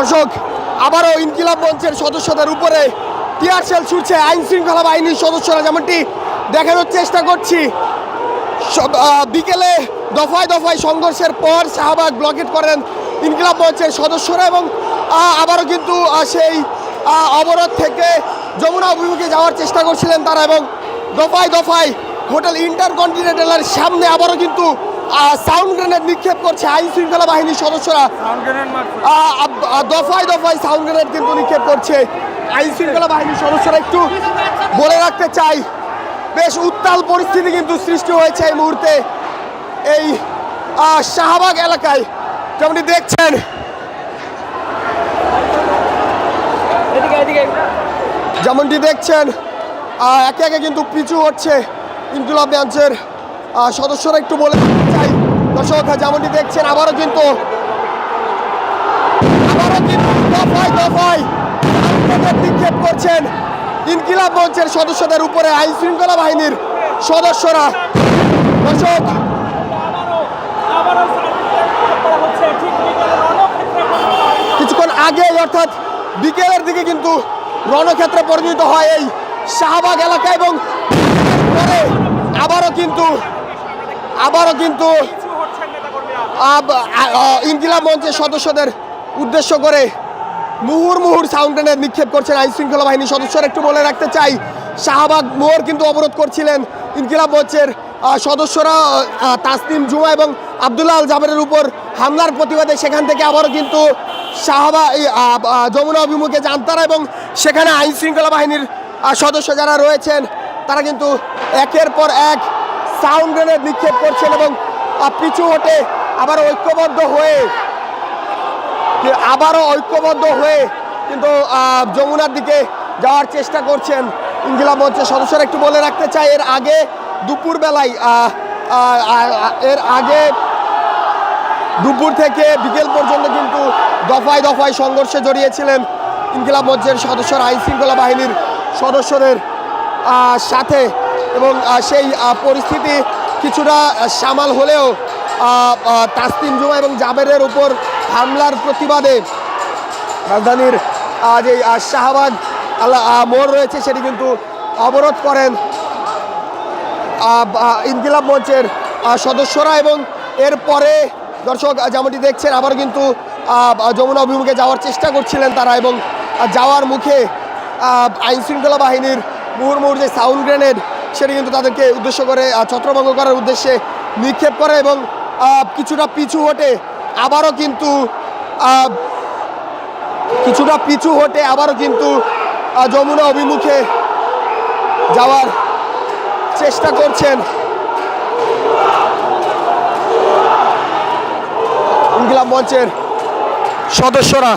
দর্শক, আবারও ইনকিলাব মঞ্চের সদস্যদের উপরে টিয়ার সেল ছুটছে আইন শৃঙ্খলা বাহিনীর সদস্যরা, যেমনটি দেখানোর চেষ্টা করছি। বিকেলে দফায় দফায় সংঘর্ষের পর শাহবাগ ব্লকেট করেন ইনকিলাব মঞ্চের সদস্যরা এবং আবারও কিন্তু সেই অবরোধ থেকে যমুনা অভিমুখে যাওয়ার চেষ্টা করছিলেন তারা এবং দফায় দফায় হোটেল ইন্টারকন্টিনেন্টালের সামনে আবারও কিন্তু সাউন্ড গ্রেনেড নিক্ষেপ করছে আইন শৃঙ্খলা বাহিনীর সদস্যরা। দফায় দফায় সাউন্ড গ্রেনেড কিন্তু নিক্ষেপ করছে আইন শৃঙ্খলা বাহিনীর সদস্যরা। একটু বলে রাখতে চাই বেশ উত্তাল পরিস্থিতি কিন্তু সৃষ্টি হয়েছে এই মুহূর্তে এই শাহবাগ এলাকায়। যেমনটি দেখছেন যেমনটি দেখছেন একে একে কিন্তু পিছু হচ্ছে। ইনকুলাব ব্যাঞ্চের সদস্যরা একটু বলে চাই। দর্শক, যেমনটি দেখছেন, আবারও কিন্তু আবারও কিন্তু দফায় দফায় নিক্ষেপ করছেন ইনকিলাব মঞ্চের সদস্যদের উপরে আইন শৃঙ্খলা বাহিনীর সদস্যরা। দর্শক কিছুক্ষণ আগে অর্থাৎ বিকেলের দিকে কিন্তু রণক্ষেত্রে পরিণত হয় এই শাহবাগ এলাকা এবং পরে আবারও কিন্তু আবারও কিন্তু ইনকিলাব মঞ্চের সদস্যদের উদ্দেশ্য করে মুহুর মুহুর সাউন্ড গ্রেনেড নিক্ষেপ করছেন আইন শৃঙ্খলা বাহিনীর সদস্যরা। একটু বলে রাখতে চাই শাহবাগ মোহর কিন্তু অবরোধ করছিলেন ইনকিলাব মঞ্চের সদস্যরা তাসনিম জুমা এবং আবদুল্লাহ আল জাবেরের উপর হামলার প্রতিবাদে সেখান থেকে আবারও কিন্তু শাহবা এই, আহ, আহ, যমুনা অভিমুখে যান তারা এবং সেখানে আইন শৃঙ্খলা বাহিনীর সদস্য যারা রয়েছেন তারা কিন্তু একের পর এক সাউন্ড গ্রেনেড নিক্ষেপ করছেন এবং পিছু হটে আবার ঐক্যবদ্ধ হয়ে আবারও ঐক্যবদ্ধ হয়ে কিন্তু যমুনার দিকে যাওয়ার চেষ্টা করছেন ইন্দিলা মঞ্চের সদস্যরা। একটু বলে রাখতে চাই, এর আগে দুপুরবেলায় এর আগে দুপুর থেকে বিকেল পর্যন্ত কিন্তু দফায় দফায় সংঘর্ষে জড়িয়েছিলেন ইনকিলাব মঞ্চের সদস্যরা আইন শৃঙ্খলা বাহিনীর সদস্যদের সাথে এবং সেই পরিস্থিতি কিছুটা সামাল হলেও তাসতিম জুমা এবং জাবেরের উপর হামলার প্রতিবাদে রাজধানীর যে শাহবাগ আল্লাহ মোড় রয়েছে সেটি কিন্তু অবরোধ করেন ইনকিলাব মঞ্চের সদস্যরা এবং এরপরে দর্শক যেমনটি দেখছেন আবার কিন্তু যমুনা অভিমুখে যাওয়ার চেষ্টা করছিলেন তারা এবং যাওয়ার মুখে আহ, আইন শৃঙ্খলা বাহিনীর মুহুর্মুহুর যে সাউন্ড গ্রেনেড সেটি কিন্তু তাদেরকে উদ্দেশ্য করে ছত্রভঙ্গ করার উদ্দেশ্যে নিক্ষেপ করে এবং কিছুটা পিছু হটে আবারও কিন্তু কিছুটা পিছু হটে আবারও কিন্তু যমুনা অভিমুখে যাওয়ার চেষ্টা করছেন। ইনকিলাব মঞ্চের সদস্যরা।